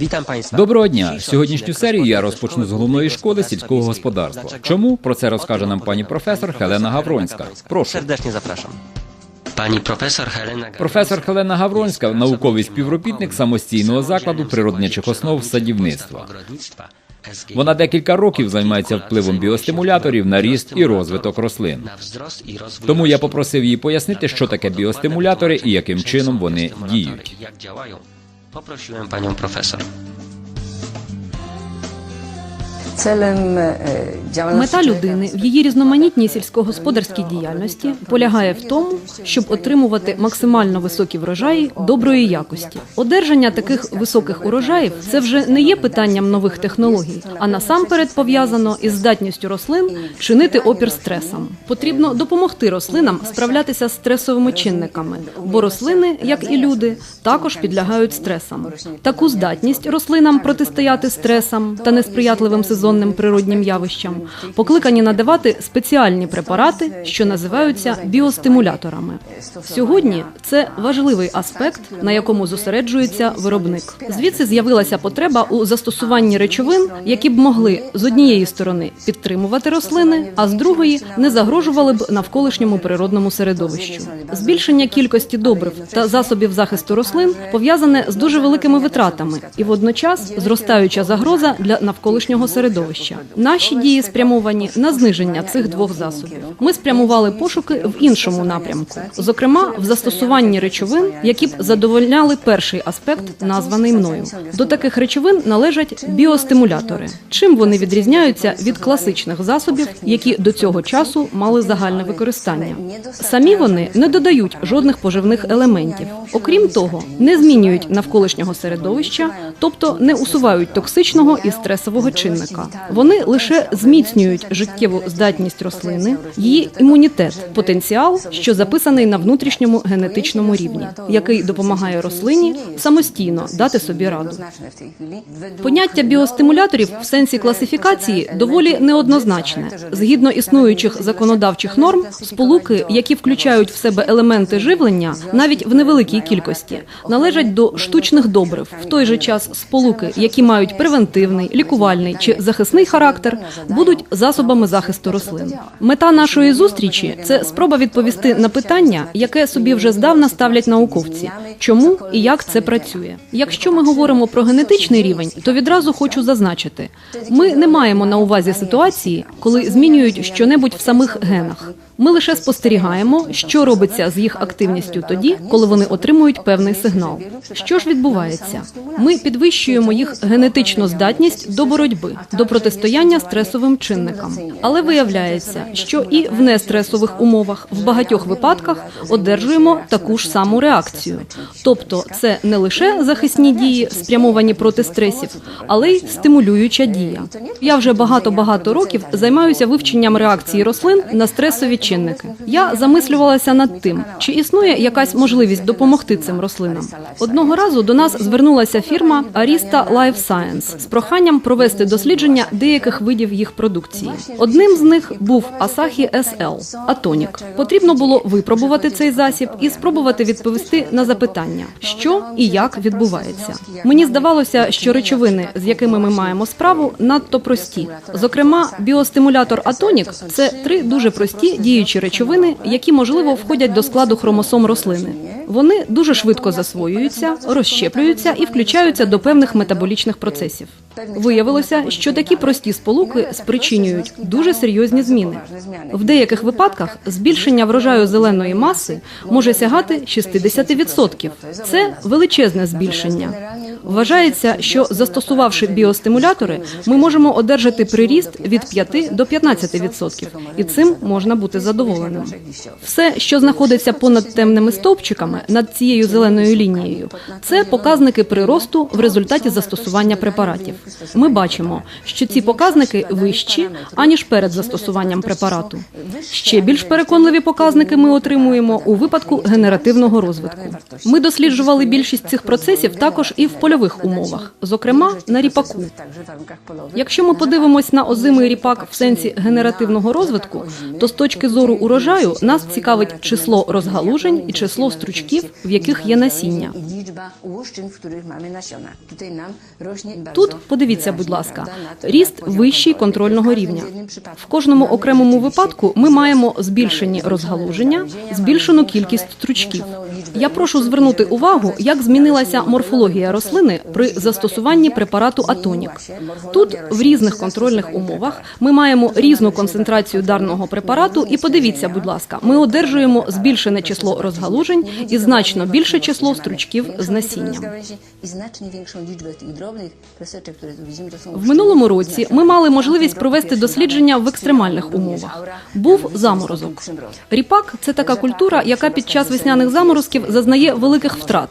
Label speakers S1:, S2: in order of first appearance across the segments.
S1: Witam Państwa.
S2: Доброго дня. Сьогоднішню серію я розпочну з головної школи сільського господарства. Чому про це розкаже нам пані професор Хелена Гавронська? Прошу.
S1: Serdecznie zapraszam. Pani profesor Helena
S2: Професор Хелена Гавронська, науковий співробітник самостійного закладу природничих основ садівництва. Вона декілька років займається впливом біостимуляторів на ріст і розвиток рослин. Тому я попросив її пояснити, що таке біостимулятори і яким чином вони діють.
S1: Poprosiłem panią profesor.
S3: Е,
S4: Мета людини в її різноманітній сільськогосподарській діяльності полягає в тому, щоб отримувати максимально високі врожаї доброї якості. Одержання таких високих урожаїв це вже не є питанням нових технологій, а насамперед пов'язано із здатністю рослин чинити опір стресам. Потрібно допомогти рослинам справлятися з стресовими чинниками, бо рослини, як і люди, також підлягають стресам. Таку здатність рослинам протистояти стресам та несприятливим сезонним природнім явищам покликані надавати спеціальні препарати, що називаються біостимуляторами. Сьогодні це важливий аспект, на якому зосереджується виробник. Звідси з'явилася потреба у застосуванні речовин, які б могли з однієї сторони підтримувати рослини, а з другої не загрожували б навколишньому природному середовищу. Збільшення кількості добрив та засобів захисту рослин пов'язане з дуже великими витратами і водночас зростаюча загроза для навколишнього середовища. Наші дії спрямовані на зниження цих двох засобів. Ми спрямували пошуки в іншому напрямку, зокрема в застосуванні речовин, які б задовольняли перший аспект, названий мною. До таких речовин належать біостимулятори. Чим вони відрізняються від класичних засобів, які до цього часу мали загальне використання? Самі вони не додають жодних поживних елементів. Окрім того, не змінюють навколишнього середовища, тобто не усувають токсичного і стресового чинника. Вони лише зміцнюють життєву здатність рослини, її імунітет, потенціал, що записаний на внутрішньому генетичному рівні, який допомагає рослині самостійно дати собі раду. Поняття біостимуляторів в сенсі класифікації доволі неоднозначне. Згідно існуючих законодавчих норм, сполуки, які включають в себе елементи живлення, навіть в невеликій кількості, належать до штучних добрив. В той же час сполуки, які мають превентивний, лікувальний чи захисний характер, будуть засобами захисту рослин. Мета нашої зустрічі це спроба відповісти на питання, яке собі вже здавна ставлять науковці: чому і як це працює. Якщо ми говоримо про генетичний рівень, то відразу хочу зазначити: ми не маємо на увазі ситуації, коли змінюють щонебудь в самих генах. Ми лише спостерігаємо, що робиться з їх активністю тоді, коли вони отримують певний сигнал. Що ж відбувається? Ми підвищуємо їх генетичну здатність до боротьби, до протистояння стресовим чинникам. Але виявляється, що і в нестресових умовах в багатьох випадках одержуємо таку ж саму реакцію. Тобто, це не лише захисні дії, спрямовані проти стресів, але й стимулююча дія. Я вже багато багато років займаюся вивченням реакції рослин на стресові чинники. Я замислювалася над тим, чи існує якась можливість допомогти цим рослинам. Одного разу до нас звернулася фірма Arista Life Science з проханням провести дослідження деяких видів їх продукції. Одним з них був Asahi SL – Атонік. Потрібно було випробувати цей засіб і спробувати відповісти на запитання, що і як відбувається. Мені здавалося, що речовини, з якими ми маємо справу, надто прості. Зокрема, біостимулятор Атонік це три дуже прості діючі речовини, які можливо входять до складу хромосом рослини. Вони дуже швидко засвоюються, розщеплюються і включаються до певних метаболічних процесів. Виявилося, що такі прості сполуки спричинюють дуже серйозні зміни. В деяких випадках збільшення врожаю зеленої маси може сягати 60%. Це величезне збільшення. Вважається, що застосувавши біостимулятори, ми можемо одержати приріст від 5 до 15%, і цим можна бути задоволеним. Все, що знаходиться понад темними стовпчиками над цією зеленою лінією, це показники приросту в результаті застосування препаратів. Ми бачимо, що ці показники вищі аніж перед застосуванням препарату. Ще більш переконливі показники ми отримуємо у випадку генеративного розвитку. Ми досліджували більшість цих процесів також і в полі польових умовах, зокрема на ріпаку. Якщо ми подивимось на озимий ріпак в сенсі генеративного розвитку, то з точки зору урожаю нас цікавить число розгалужень і число стручків, в яких є насіння. Тут подивіться, будь ласка, ріст вищий контрольного рівня. В кожному окремому випадку ми маємо збільшені розгалуження, збільшену кількість стручків. Я прошу звернути увагу, як змінилася морфологія рослини при застосуванні препарату Атонік. Тут в різних контрольних умовах ми маємо різну концентрацію даного препарату. І подивіться, будь ласка, ми одержуємо збільшене число розгалужень і значно більше число стручків з насінням. В минулому році ми мали можливість провести дослідження в екстремальних умовах. Був заморозок. Ріпак це така культура, яка під час весняних заморозків зазнає великих втрат.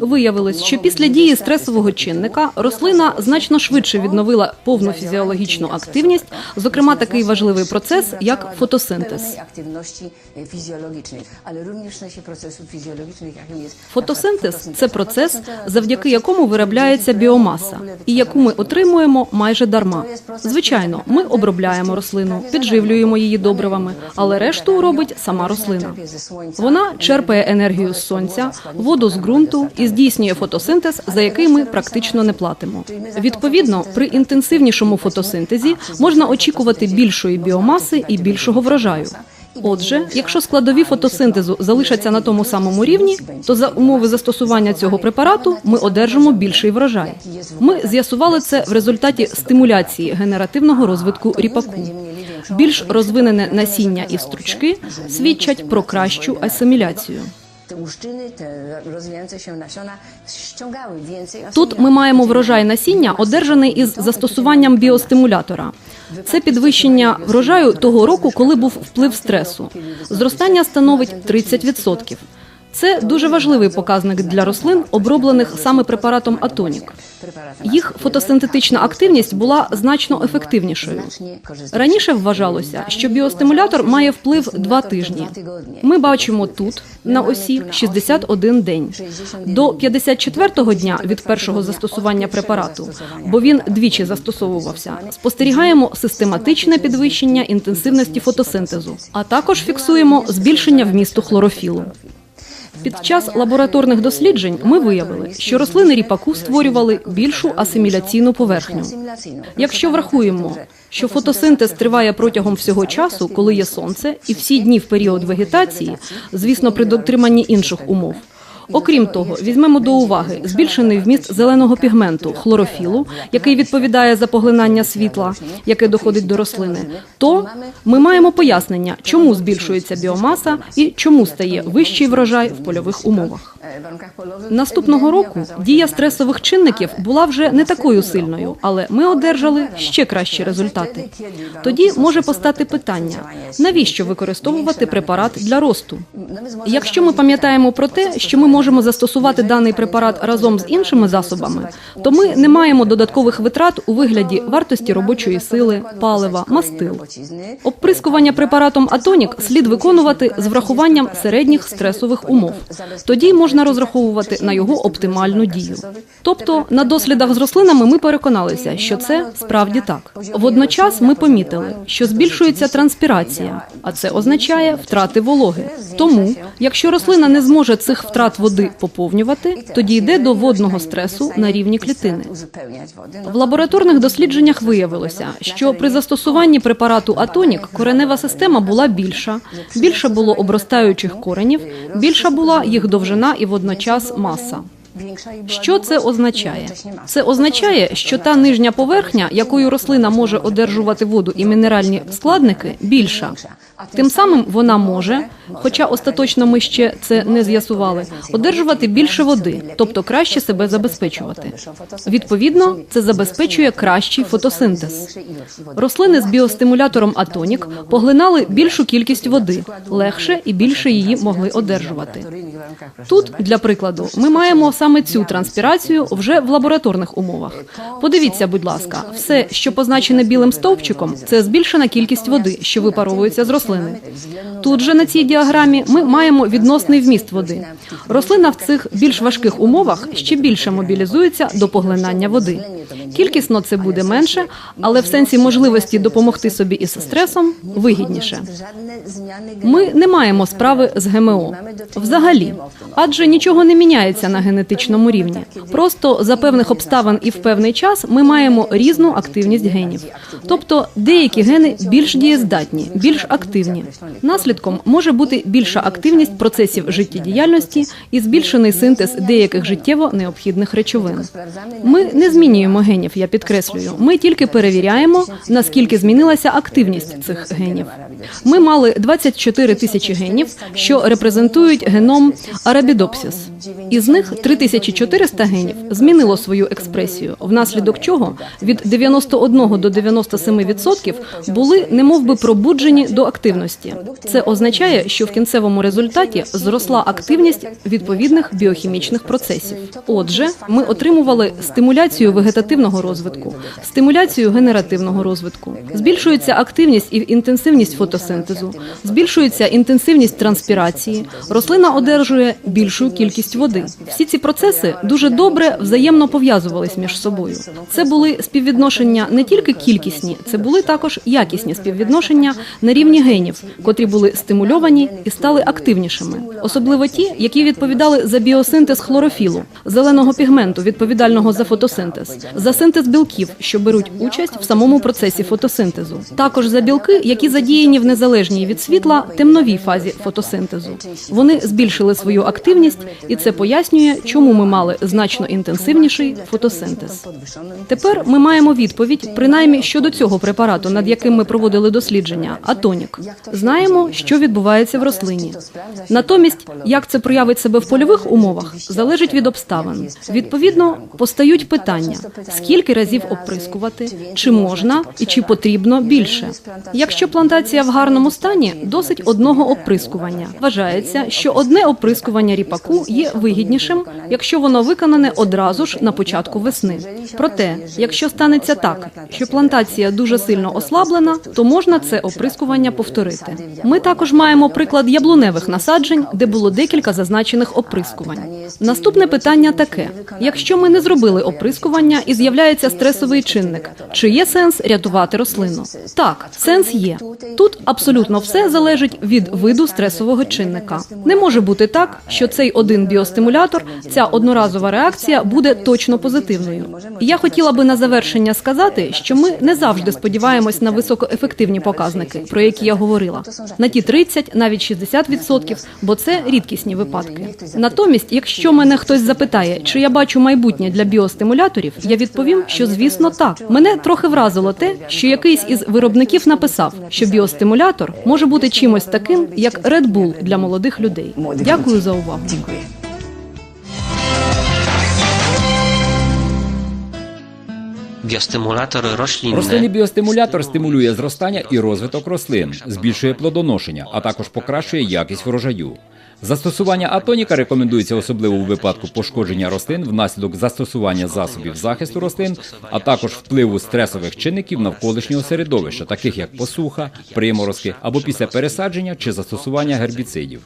S4: Виявилось, що після дії стресового чинника рослина значно швидше відновила повну фізіологічну активність, зокрема такий важливий процес, як фотосинтез. Фотосинтез це процес, завдяки якому виробляється біомаса, і яку ми отримуємо майже дарма. Звичайно, ми обробляємо рослину, підживлюємо її добривами, але решту робить сама рослина. Вона черпає енергію з сонця, воду з ґрунту і здійснює фотосинтез, за який ми практично не платимо. Відповідно, при інтенсивнішому фотосинтезі можна очікувати більшої біомаси і більшого врожаю. Отже, якщо складові фотосинтезу залишаться на тому самому рівні, то за умови застосування цього препарату ми одержимо більший врожай. Ми з'ясували це в результаті стимуляції генеративного розвитку ріпаку. Більш розвинене насіння і стручки свідчать про кращу асиміляцію. Тут ми маємо врожай насіння, одержаний із застосуванням біостимулятора. Це підвищення врожаю того року, коли був вплив стресу. Зростання становить 30%. Це дуже важливий показник для рослин, оброблених саме препаратом Атонік. Їх фотосинтетична активність була значно ефективнішою. Раніше вважалося, що біостимулятор має вплив два тижні. Ми бачимо тут на осі 61 день до 54-го дня від першого застосування препарату, бо він двічі застосовувався. Спостерігаємо систематичне підвищення інтенсивності фотосинтезу, а також фіксуємо збільшення вмісту хлорофілу. Під час лабораторних досліджень ми виявили, що рослини ріпаку створювали більшу асиміляційну поверхню. Якщо врахуємо, що фотосинтез триває протягом всього часу, коли є сонце, і всі дні в період вегетації, звісно, при дотриманні інших умов. Окрім того, візьмемо до уваги збільшений вміст зеленого пігменту хлорофілу, який відповідає за поглинання світла, яке доходить до рослини. То ми маємо пояснення, чому збільшується біомаса і чому стає вищий врожай в польових умовах. Наступного року дія стресових чинників була вже не такою сильною, але ми одержали ще кращі результати. Тоді може постати питання: навіщо використовувати препарат для росту? Якщо ми пам'ятаємо про те, що ми можемо застосувати даний препарат разом з іншими засобами, то ми не маємо додаткових витрат у вигляді вартості робочої сили, палива, мастил. Обприскування препаратом Атонік слід виконувати з врахуванням середніх стресових умов. Тоді можна розраховувати на його оптимальну дію. Тобто, на дослідах з рослинами ми переконалися, що це справді так. Водночас ми помітили, що збільшується транспірація, а це означає втрати вологи. Тому, якщо рослина не зможе цих втрат води поповнювати, тоді йде до водного стресу на рівні клітини. В лабораторних дослідженнях виявилося, що при застосуванні препарату Атонік коренева система була більша, більше було обростаючих коренів, більша була їх довжина і водночас маса. Що це означає? Це означає, що та нижня поверхня, якою рослина може одержувати воду і мінеральні складники, більша. Тим самим вона може, хоча остаточно ми ще це не з'ясували, одержувати більше води, тобто краще себе забезпечувати. Відповідно, це забезпечує кращий фотосинтез. Рослини з біостимулятором Атонік поглинали більшу кількість води, легше і більше її могли одержувати. Тут, для прикладу, ми маємо саме цю транспірацію вже в лабораторних умовах. Подивіться, будь ласка, все, що позначене білим стовпчиком, це збільшена кількість води, що випаровується з рослини. Тут же на цій діаграмі ми маємо відносний вміст води. Рослина в цих більш важких умовах ще більше мобілізується до поглинання води. Кількісно це буде менше, але в сенсі можливості допомогти собі із стресом вигідніше. Ми не маємо справи з ГМО взагалі, адже нічого не міняється на генетичному рівні. Просто за певних обставин і в певний час ми маємо різну активність генів. Тобто деякі гени більш дієздатні, більш активні. Наслідком може бути більша активність процесів життєдіяльності і збільшений синтез деяких життєво необхідних речовин. Ми не змінюємо генів, я підкреслюю. Ми тільки перевіряємо, наскільки змінилася активність цих генів. Ми мали 24 тисячі генів, що репрезентують геном Arabidopsis. Із них 3400 генів змінило свою експресію, внаслідок чого від 91 до 97 відсотків були немовби пробуджені до активності. Це означає, що в кінцевому результаті зросла активність відповідних біохімічних процесів. Отже, ми отримували стимуляцію вегетативного розвитку, стимуляцію генеративного розвитку. Збільшується активність і інтенсивність фотосинтезу, збільшується інтенсивність транспірації. Рослина одержує більшу кількість води. Всі ці процеси дуже добре взаємно пов'язувались між собою. Це були співвідношення не тільки кількісні, це були також якісні співвідношення на рівні генів, котрі були стимульовані і стали активнішими, особливо ті, які відповідали за біосинтез хлорофілу, зеленого пігменту, відповідального за фотосинтез, за синтез білків, що беруть участь в самому процесі фотосинтезу, також за білки, які задіяні в незалежній від світла темновій фазі фотосинтезу. Вони збільшили свою активність, і це пояснює, чому ми мали значно інтенсивніший фотосинтез. Тепер ми маємо відповідь, принаймні щодо цього препарату, над яким ми проводили дослідження, атонік. Знаємо, що відбувається в рослині. Натомість, як це проявить себе в польових умовах, залежить від обставин. Відповідно, постають питання: скільки разів оприскувати, чи можна і чи потрібно більше. Якщо плантація в гарному стані, досить одного оприскування. Вважається, що одне оприскування ріпаку є вигіднішим, якщо воно виконане одразу ж на початку весни. Проте, якщо станеться так, що плантація дуже сильно ослаблена, то можна це оприскування повторити. Ми також маємо приклад яблуневих насаджень, де було декілька зазначених оприскувань. Наступне питання таке: якщо ми не зробили оприскування і з'являється стресовий чинник, чи є сенс рятувати рослину? Так, сенс є. Тут абсолютно все залежить від виду стресового чинника. Не може бути так, що цей один біостимулятор, ця одноразова реакція буде точно позитивною. Я хотіла би на завершення сказати, що ми не завжди сподіваємось на високоефективні показники, про які я говорила, на ті 30, навіть 60%, бо це рідкісні випадки. Натомість, якщо мене хтось запитає, чи я бачу майбутнє для біостимуляторів, я відповім, що звісно так. Мене трохи вразило те, що якийсь із виробників написав, що біостимулятор може бути чимось таким, як Red Bull для молодих людей. Дякую за увагу.
S3: Dziękuję.
S1: Biostymulator
S2: Рослинний біостимулятор стимулює зростання і розвиток рослин, збільшує плодоношення, а також покращує якість врожаю. Застосування атоніка рекомендується особливо у випадку пошкодження рослин внаслідок застосування засобів захисту рослин, а також впливу стресових чинників навколишнього середовища, таких як посуха, приморозки або після пересадження чи застосування гербіцидів.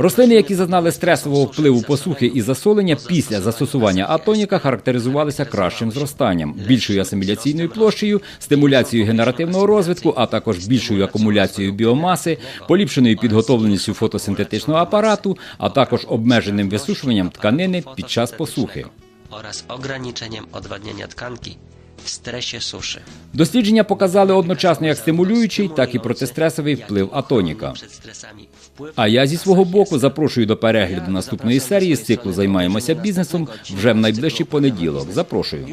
S2: Рослини, які зазнали стресового впливу посухи і засолення після застосування атоніка, характеризувалися кращим зростанням, більшою асиміляційною площею, стимуляцією генеративного розвитку, а також більшою акумуляцією біомаси, поліпшеною підготовленістю фотосинтетичного апарату, а також обмеженим висушуванням тканини під час посухи.
S1: oraz ograniczeniem odwadniania tkanki w stresie suszy.
S2: Дослідження показали одночасно як стимулюючий, так і протистресовий вплив атоніка.
S1: Przed stresami
S2: А я зі свого боку запрошую до перегляду наступної серії з циклу Займаємося бізнесом вже в найближчий понеділок. Запрошую.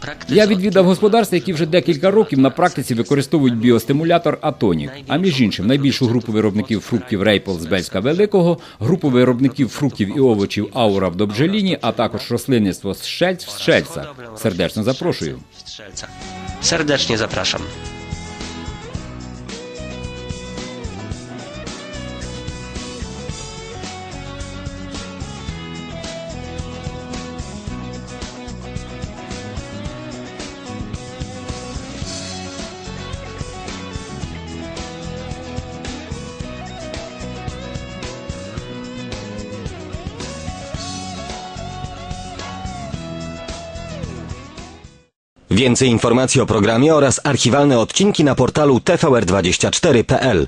S1: praktyce
S2: Я відвідав господарства, які вже декілька років на практиці використовують біостимулятор Атонік. А між іншим, найбільшу групу виробників фруктів Рейпл з Бельська Великого, групу виробників фруктів і овочів Аура в Добджеліні, а також рослинництво з Шельц в Шельцах. Сердечно запрошую.
S1: w Strzelcach.
S5: Więcej informacji o programie oraz archiwalne odcinki na portalu tvr24.pl.